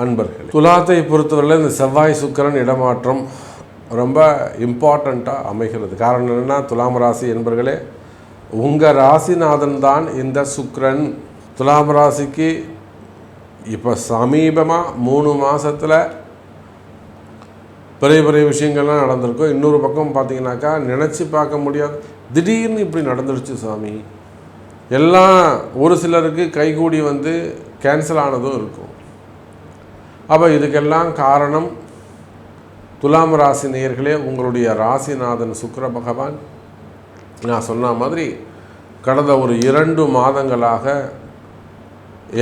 அன்பர்கள் துலாத்தை பொறுத்தவரையில் இந்த செவ்வாய் சுக்கிரன் இடமாற்றம் ரொம்ப இம்பார்ட்டண்ட்டாக அமைகிறது. காரணம் என்னென்னா துலாம் ராசி என்பர்களே உங்கள் ராசிநாதன் தான் இந்த சுக்கரன். துலாம் ராசிக்கு இப்போ சமீபமாக மூணு மாதத்தில் பெரிய பெரிய விஷயங்கள்லாம் நடந்திருக்கும். இன்னொரு பக்கம் பார்த்தீங்கன்னாக்கா நினச்சி பார்க்க முடியாது. திடீர்னு இப்படி நடந்துடுச்சு சாமி. எல்லாம் ஒரு சிலருக்கு கைகூடி வந்து கேன்சல் ஆனதும் இருக்கும். அப்போ இதுக்கெல்லாம் காரணம் துலாம் ராசி நேயர்களே உங்களுடைய ராசிநாதன் சுக்கர பகவான். நான் சொன்ன மாதிரி கடந்த ஒரு இரண்டு மாதங்களாக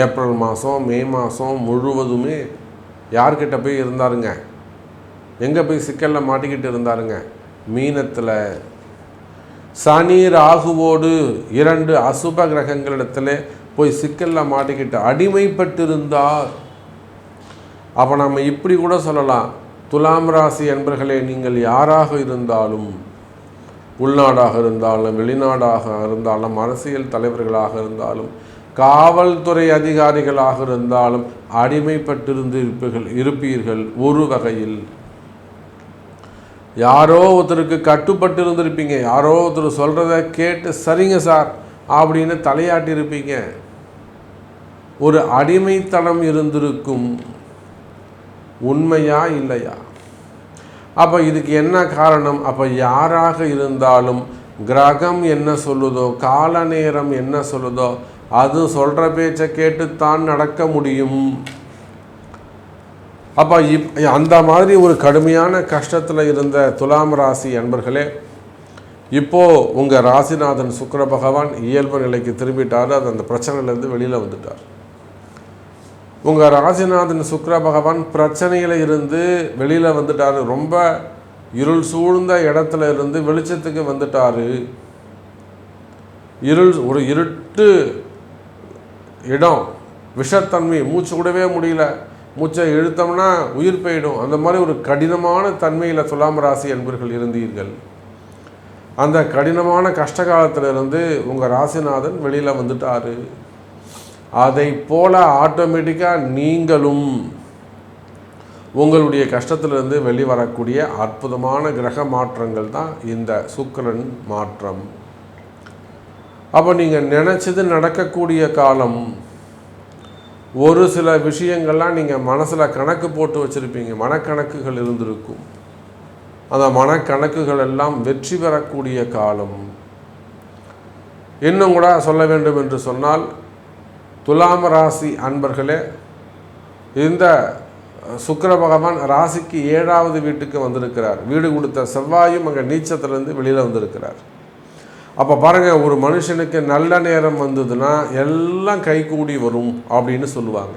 ஏப்ரல் மாதம் மே மாதம் முழுவதுமே யார்கிட்ட போய் இருந்தாருங்க? எங்கே போய் சிக்கலில் மாட்டிக்கிட்டு இருந்தாருங்க? மீனத்தில். சனி ராகுவோடு இரண்டு அசுப கிரகங்களிடத்தில் போய் சிக்கலில் மாட்டிக்கிட்டு அடிமைப்பட்டிருந்தார். அப்போ நம்ம இப்படி கூட சொல்லலாம். துலாம் ராசி என்பர்களே நீங்கள் யாராக இருந்தாலும் உள்நாடாக இருந்தாலும் வெளிநாடாக இருந்தாலும் அரசியல் தலைவர்களாக இருந்தாலும் காவல்துறை அதிகாரிகளாக இருந்தாலும் அடிமைப்பட்டிருந்து இருப்பீர்கள் இருப்பீர்கள் ஒரு வகையில். யாரோ ஒருத்தருக்கு கட்டுப்பட்டு இருந்திருப்பீங்க யாரோ ஒருத்தர் சொல்கிறத கேட்டு சரிங்க சார் அப்படின்னு தலையாட்டி இருப்பீங்க ஒரு அடிமைத்தனம் இருந்திருக்கும். உண்மையா இல்லையா? அப்போ இதுக்கு என்ன காரணம்? அப்போ யாராக இருந்தாலும் கிரகம் என்ன சொல்லுதோ கால நேரம் என்ன சொல்லுதோ அது சொல்கிற பேச்சை கேட்டுத்தான் நடக்க முடியும். அப்போ இப் அந்த மாதிரி ஒரு கடுமையான கஷ்டத்தில் இருந்த துலாம் ராசி அன்பர்களே இப்போது உங்கள் ராசிநாதன் சுக்கர பகவான் இயல்பு நிலைக்கு திரும்பிட்டார் அது அந்த பிரச்சனையிலேருந்து வெளியில் வந்துட்டார். உங்கள் ராசிநாதன் சுக்கர பகவான் பிரச்சனையில் இருந்து வெளியில் வந்துட்டார். ரொம்ப இருள் சூழ்ந்த இடத்துல இருந்து வெளிச்சத்துக்கு வந்துட்டார். இருள் ஒரு இருட்டு இடம் விஷத்தன்மை மூச்சு விடவே முடியல. மூச்சை இழுத்தோம்னா உயிர் போயிடும். அந்த மாதிரி ஒரு கடினமான தன்மையில் துலாம் ராசி என்பர்கள் இருந்தீர்கள். அந்த கடினமான கஷ்ட காலத்திலிருந்து உங்கள் ராசிநாதன் வெளியில் வந்துட்டார். அதை போல ஆட்டோமேட்டிக்காக நீங்களும் உங்களுடைய கஷ்டத்திலிருந்து வெளிவரக்கூடிய அற்புதமான கிரக மாற்றங்கள் தான் இந்த சுக்கரன் மாற்றம். அப்போ நீங்கள் நினச்சது நடக்கக்கூடிய காலம் ஒரு சில விஷயங்கள்லாம் நீங்கள் மனசில் கணக்கு போட்டு வச்சுருப்பீங்க மனக்கணக்குகள் இருந்திருக்கும். அந்த மனக்கணக்குகள் எல்லாம் வெற்றி பெறக்கூடிய காலம். இன்னும் கூட சொல்ல வேண்டும் என்று சொன்னால் துலாம் ராசி அன்பர்களே இந்த சுக்கர பகவான் ராசிக்கு ஏழாவது வீட்டுக்கு வந்திருக்கிறார். வீடு கொடுத்த செவ்வாயும் அங்கே நீச்சத்துலேருந்து வெளியில் வந்திருக்கிறார். அப்போ பாருங்கள் ஒரு மனுஷனுக்கு நல்ல நேரம் வந்ததுன்னா எல்லாம் கைகூடி வரும் அப்படின்னு சொல்லுவாங்க.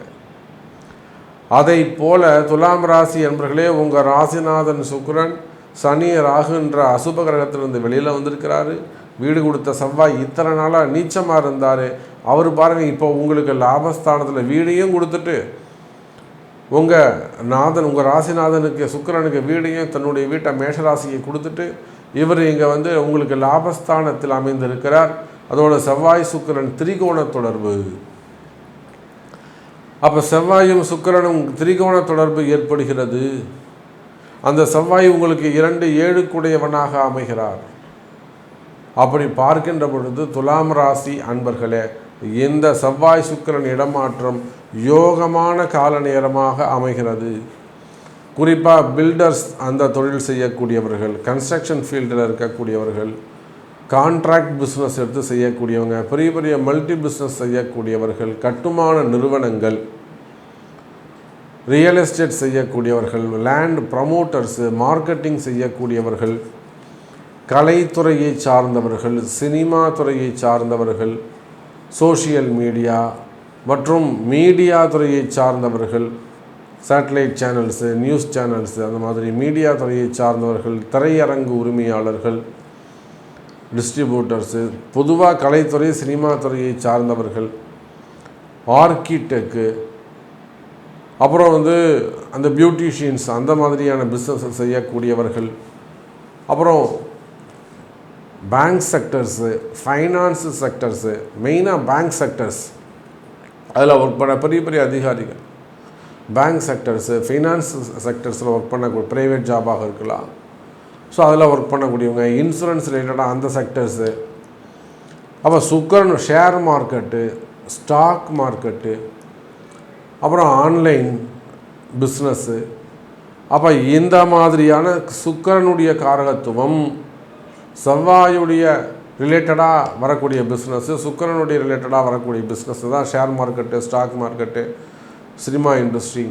அதை போல துலாம் ராசி என்பர்களே உங்கள் ராசிநாதன் சுக்கரன் சனி ராகுன்ற அசுப கிரகத்திலிருந்து வெளியில் வந்திருக்கிறாரு. வீடு கொடுத்த செவ்வாய் இத்தனை நாளாக நீச்சமாக இருந்தார். அவர் பாருங்கள் இப்போ உங்களுக்கு லாபஸ்தானத்தில் வீடையும் கொடுத்துட்டு உங்கள் நாதன் உங்கள் ராசிநாதனுக்கு சுக்கிரனுக்கு வீடையும் தன்னுடைய வீட்டை மேஷராசியை கொடுத்துட்டு இவர் இங்கே வந்து உங்களுக்கு லாபஸ்தானத்தில் அமைந்திருக்கிறார். அதோட செவ்வாய் சுக்கிரன் திரிகோண தொடர்பு. அப்போ செவ்வாயும் சுக்கிரனும் திரிகோண தொடர்பு ஏற்படுகிறது. அந்த செவ்வாய் உங்களுக்கு இரண்டு ஏழுக்குடையவனாக அமைகிறார். அப்படி பார்க்கின்ற பொழுது துலாம் ராசி அன்பர்களே இந்த செவ்வாய் சுக்கிரன் இடமாற்றம் யோகமான கால நேரமாக அமைகிறது. குறிப்பாக பில்டர்ஸ் அந்த தொழில் செய்யக்கூடியவர்கள் கன்ஸ்ட்ரக்ஷன் ஃபீல்டில் இருக்கக்கூடியவர்கள் கான்ட்ராக்ட் பிஸ்னஸ் எடுத்து செய்யக்கூடியவங்க பெரிய பெரிய மல்டி பிஸ்னஸ் செய்யக்கூடியவர்கள் கட்டுமான நிறுவனங்கள் ரியல் எஸ்டேட் செய்யக்கூடியவர்கள் லேண்ட் ப்ரமோட்டர்ஸு மார்க்கெட்டிங் செய்யக்கூடியவர்கள் கலைத்துறையை சார்ந்தவர்கள் சினிமா துறையை சார்ந்தவர்கள் சோஷியல் மீடியா மற்றும் மீடியா துறையை சார்ந்தவர்கள் சேட்டலைட் சேனல்ஸு நியூஸ் சேனல்ஸு அந்த மாதிரி மீடியா துறையை சார்ந்தவர்கள் திரையரங்கு உரிமையாளர்கள் டிஸ்ட்ரிபியூட்டர்ஸு பொதுவாக கலைத்துறை சினிமா துறையை சார்ந்தவர்கள் ஆர்கிடெக்கு அப்புறம் வந்து அந்த பியூட்டிஷியன்ஸ் அந்த மாதிரியான பிஸ்னஸ் செய்யக்கூடியவர்கள் அப்புறம் பேங்க் செக்டர்ஸு ஃபைனான்ஸு செக்டர்ஸு மெயினாக பேங்க் செக்டர்ஸ் அதில் ஒர்க் பண்ண பெரிய பெரிய அதிகாரிகள். பேங்க் செக்டர்ஸு ஃபைனான்ஸ் செக்டர்ஸில் ஒர்க் பண்ணக்கூடிய ப்ரைவேட் ஜாபாக இருக்கலாம். ஸோ அதில் ஒர்க் பண்ணக்கூடியவங்க இன்சூரன்ஸ் ரிலேட்டடாக அந்த செக்டர்ஸு அப்போ சுக்கரன் ஷேர் மார்க்கெட்டு ஸ்டாக் மார்க்கெட்டு அப்புறம் ஆன்லைன் பிஸ்னஸ்ஸு அப்போ இந்த மாதிரியான சுக்கரனுடைய காரகத்துவம் செவ்வாயுடைய ரிலேட்டடாக வரக்கூடிய பிஸ்னஸ்ஸு சுக்கரனுடைய ரிலேட்டடாக வரக்கூடிய பிஸ்னஸ் தான் share market stock market cinema industry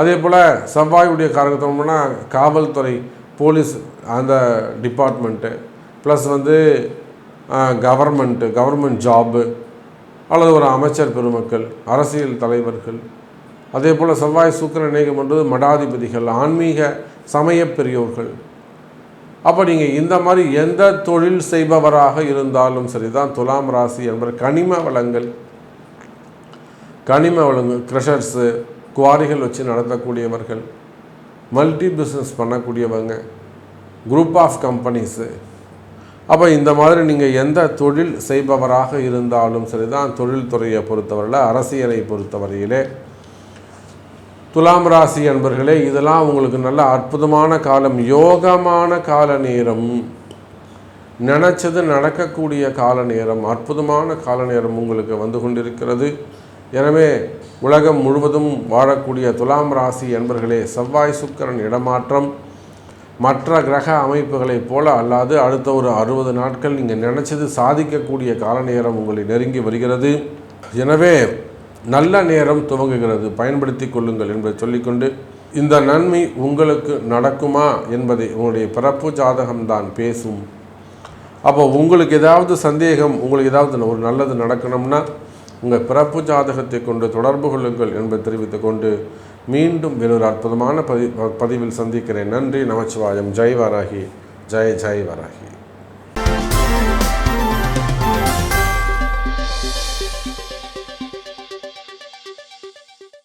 அதே போல் செவ்வாயுடைய காரகத்துவம்னா காவல்துறை போலீஸ் அந்த டிபார்ட்மெண்ட்டு ப்ளஸ் வந்து கவர்மெண்ட்டு கவர்மெண்ட் ஜாபு அல்லது ஒரு அமைச்சர் பெருமக்கள் அரசியல் தலைவர்கள். அதே போல் செவ்வாய் சூக்கரன் இணைக்கும் பண்ணுறது மடாதிபதிகள் ஆன்மீக சமய பெரியோர்கள். அப்போ நீங்கள் இந்த மாதிரி எந்த தொழில் செய்பவராக இருந்தாலும் சரி தான் துலாம் ராசி என்பது கனிம வளங்கள். கனிம வளங்கள் க்ரெஷர்ஸு குவாரிகள் வச்சு நடத்தக்கூடியவர்கள் மல்டி பிஸ்னஸ் பண்ணக்கூடியவங்க குரூப் ஆஃப் கம்பெனிஸு அப்போ இந்த மாதிரி நீங்கள் எந்த தொழில் செய்பவராக இருந்தாலும் சரி தான் தொழில்துறையை பொறுத்தவரையில் அரசியலை பொறுத்தவரையிலே துலாம் ராசி அன்பர்களே இதெல்லாம் உங்களுக்கு நல்ல அற்புதமான காலம் யோகமான கால நேரம். நினச்சது நடக்கக்கூடிய கால நேரம் அற்புதமான கால நேரம் உங்களுக்கு வந்து கொண்டிருக்கிறது. எனவே உலகம் முழுவதும் வாழக்கூடிய துலாம் ராசி என்பர்களே செவ்வாய் சுக்கரன் இடமாற்றம். மற்ற கிரக அமைப்புகளைப் போல அல்லாது அடுத்த ஒரு அறுபது நாட்கள் நீங்கள் நினச்சது சாதிக்கக்கூடிய கால நேரம் உங்களை நெருங்கி வருகிறது. எனவே நல்ல நேரம் துவங்குகிறது. பயன்படுத்தி கொள்ளுங்கள் என்பதை சொல்லிக்கொண்டு இந்த நன்மை உங்களுக்கு நடக்குமா என்பதை உங்களுடைய பிறப்பு ஜாதகம்தான் பேசும். அப்போ உங்களுக்கு ஏதாவது சந்தேகம் உங்களுக்கு ஏதாவது ஒரு நல்லது நடக்கணும்னா உங்கள் பிறப்பு ஜாதகத்தை கொண்டு தொடர்பு கொள்ளுங்கள் என்பதை தெரிவித்துக் கொண்டு மீண்டும் வேறொரு அற்புதமான பதி பதிவில் சந்திக்கிறேன். நன்றி நமச்சிவாயம். ஜெய் வராகி ஜெய் ஜெய் வராகி